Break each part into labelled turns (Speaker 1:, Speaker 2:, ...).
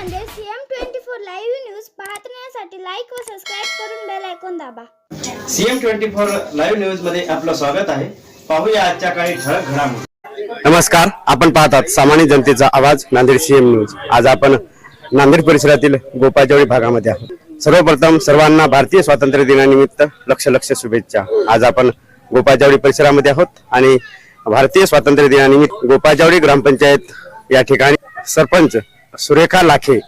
Speaker 1: Nanded CM twenty four live news पाहण्यासाठी like व subscribe करून बेल आयकॉन दाबा.
Speaker 2: सीएम ट्वेंटी फोर लाईव्ह न्यूजमध्ये आपलं स्वागत आहे. पाहूया आजच्या काही ठळक घडामोडी.
Speaker 3: नमस्कार आपण पाहतात सामान्य जनतेचा आवाज नांदेड सीएम न्यूज आज आपण नांदेड परिसरातील गोपाजवळी भागामध्ये आहोत. सर्वप्रथम सर्वांना भारतीय स्वातंत्र्य दिनानिमित्त लक्ष लक्ष शुभेच्छा. आज आपण गोपाजवळी परिसरामध्ये आहोत आणि भारतीय स्वातंत्र्य दिनानिमित्त गोपाजवळी ग्रामपंचायत या ठिकाणी सरपंच सुरेखा लाखे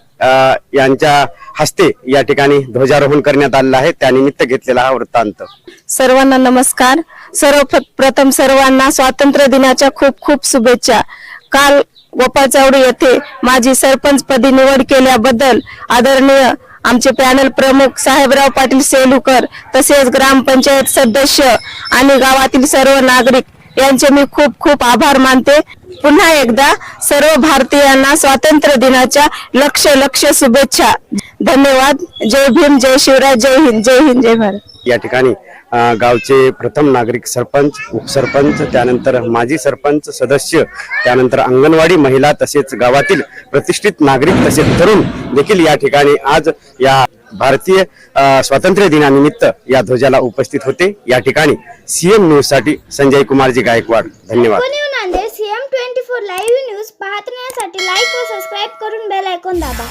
Speaker 3: यांच्या हस्ते या ठिकाणी ध्वजारोहण करण्यात आलेलं आहे. त्यानिमित्त घेतलेला हा वृत्तांत.
Speaker 4: सर्वांना नमस्कार. सर्वप्रथम सर्वांना स्वातंत्र्य दिनाच्या खूप खूप शुभेच्छा. काल गोपाळ येथे माझी सरपंच पदी निवड केल्याबद्दल आदरणीय आमचे पॅनल प्रमुख साहेबराव पाटील सेलुकर तसेच ग्रामपंचायत सदस्य आणि गावातील सर्व नागरिक यांचे मी खूप खूप आभार मानते. पुन्हा एकदा सर्व भारतीयांना स्वातंत्र्य दिनाच्या लक्ष लक्ष शुभेच्छा. धन्यवाद. जय भीम जय शिवराय जय हिंद जय हिंद जय भारत.
Speaker 3: या ठिकाणी गावचे प्रथम नागरिक सरपंच उपसरपंच त्यानंतर माजी सरपंच सदस्य त्यानंतर अंगणवाडी महिला तसेच गावातील प्रतिष्ठित नागरिक तसेच तरुण देखील या ठिकाणी आज या भारतीय स्वातंत्र्य दिनानिमित्त या ध्वजाला उपस्थित होते. या ठिकाणी सीएम न्यूजसाठी संजय कुमारजी गायकवाड. धन्यवाद.
Speaker 1: M twenty four live news पाहण्यासाठी लाईक व सबस्क्राईब करून बेल ऐकून दाबा.